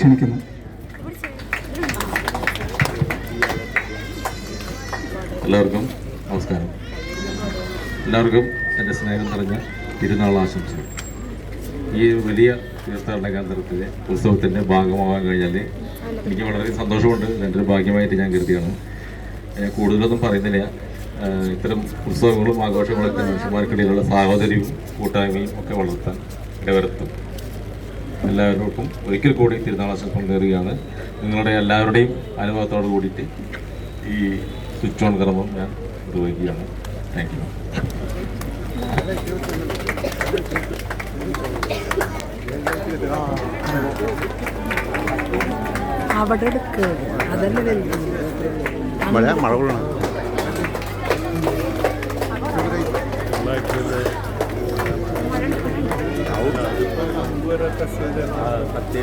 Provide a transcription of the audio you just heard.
ക്ഷണിക്കുന്നു. എല്ലാവർക്കും നമസ്കാരം. എല്ലാവർക്കും എന്റെ സ്നേഹം നിറഞ്ഞ തിരുനാൾ ആശംസകൾ. ഈ വലിയ തീർത്ഥാടന കേന്ദ്രത്തിലെ ഉത്സവത്തിന്റെ ഭാഗമാകാൻ കഴിഞ്ഞാൽ എനിക്ക് വളരെ സന്തോഷമുണ്ട്. എന്റെ ഒരു ഭാഗ്യമായിട്ട് ഞാൻ കരുതിയാണ്. കൂടുതലൊന്നും പറയുന്നില്ല. ഇത്തരം ഉത്സവങ്ങളും ആഘോഷങ്ങളൊക്കെ മനുഷ്യന്മാർക്കിടയിലുള്ള സാഹോദര്യവും കൂട്ടായ്മയും ഒക്കെ വളർത്താൻ ഇടവരുത്തും. എല്ലാവർക്കും ഒരിക്കൽ കൂടി തിരുനാൾ ആശംസകൾ നേറുകയാണ് നിങ്ങളുടെ എല്ലാവരുടെയും അനുഭവത്തോട് കൂടിയിട്ട് ഈ സ്വിച്ച് ഓൺ കർമ്മം ഞാൻ നിർവഹിക്കുകയാണ്. താങ്ക് യു അവിടെ അതല്ലേ മഴ മഴ കൊള്ളണം. पत्ते